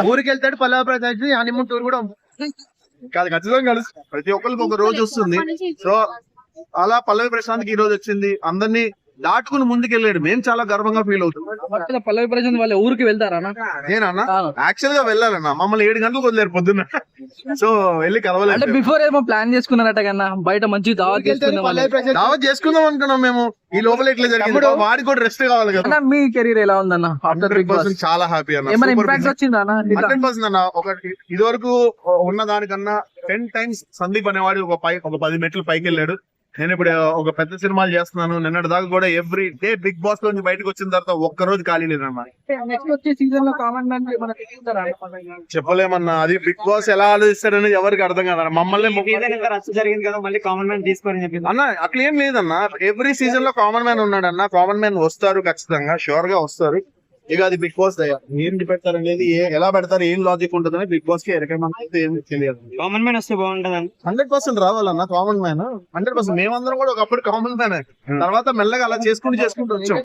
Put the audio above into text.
ఊరికి వెళ్తాడు Pallava Prasad honeymoon tour కూడా ఉంది. కాదు ఖచ్చితంగా కలుసు. ప్రతి ఒక్కరికి ఒక రోజు వస్తుంది. సో అలా పల్లవి ప్రశాంత్ ఈ రోజు వచ్చింది. అందరినీ దాటుకుని ముందుకెళ్ళాడు. మేము చాలా గర్వంగా ఫీల్ అవుతాం భక్తుల పల్లవి ప్రశాంత్ వాళ్ళ ఊరికి వెళ్తారా? నేనన్నా. యాక్చువల్గా వెళ్ళాలన్నా. మమ్మల్ని ఏడు గంటలకు వదిలేరు పొద్దున్న. సో వెళ్ళి అంటే కలవలేదు బిఫోర్ ఏమో ప్లాన్ చేసుకున్నారట కన్నా బయట మంచి దావత్ ప్రసాద్ దావత్ చేసుకుందాం అనుకున్నాం మేము. ఈ లోపల ఇట్లా జరిగింది. వాడికి కూడా రెస్ట్ కావాలి కదా. అన్న మీ కెరీర్ ఎలా ఉందన్న ఆఫ్టర్ బిగ్ బాస్ చాలా హ్యాపీ అన్న. ఏమైనా ఇంపాక్ట్. వచ్చిందా అన్న? హండ్రెడ్ పర్సెంట్ అన్న. ఒక ఇది వరకు ఉన్న దానికన్నా టెన్ టైమ్స్ సందీప్ అనేవాడు ఒక పై ఒక పది మెట్లు పైకి వెళ్ళాడు నేను ఇప్పుడు ఒక పెద్ద సినిమాలు చేస్తున్నాను. నిన్నటి దాకా కూడా ఎవ్రీ డే బిగ్ బాస్ నుంచి బయటకు వచ్చిన తర్వాత ఒక్క రోజు ఖాళీ లేదన్న నెక్స్ట్ వచ్చే సీజన్లో కామన్ మ్యాన్ మనకి తీసుకుంటారా అన్న? చెప్పలేమన్నా. అది బిగ్ బాస్ ఎలా ఆలోచిస్తాడనేది ఎవరికి అర్థం కాదన్న మమ్మల్ని జరిగింది కదా మళ్ళీ కామన్ మ్యాన్ తీసుకోరని చెప్పి అన్న అట్లా ఏం లేదన్న. ఎవ్రీ సీజన్లో కామన్ మ్యాన్ ఉన్నాడన్న. కామన్ మ్యాన్ వస్తారు ఖచ్చితంగా. షూర్గా వస్తారు. ఇక అది బిగ్ బాస్ దయ ఏం పెడతారు అనేది ఏ- ఎలా పెడతారు ఏం లాజిక్ ఉంటుందని బిగ్ బాస్కి అయితే ఏం తెలియదు. కామన్ మ్యాన్ వస్తే బాగుంటది హండ్రెడ్ పర్సెంట్ రావాలన్న కామన్ మ్యాన్ హండ్రెడ్ పర్సెంట్ మేమందరం కూడా ఒకప్పుడు కామన్ మ్యాన్ తర్వాత మెల్లగా అలా చేసుకుంటూ చేసుకుంటూ వచ్చాం.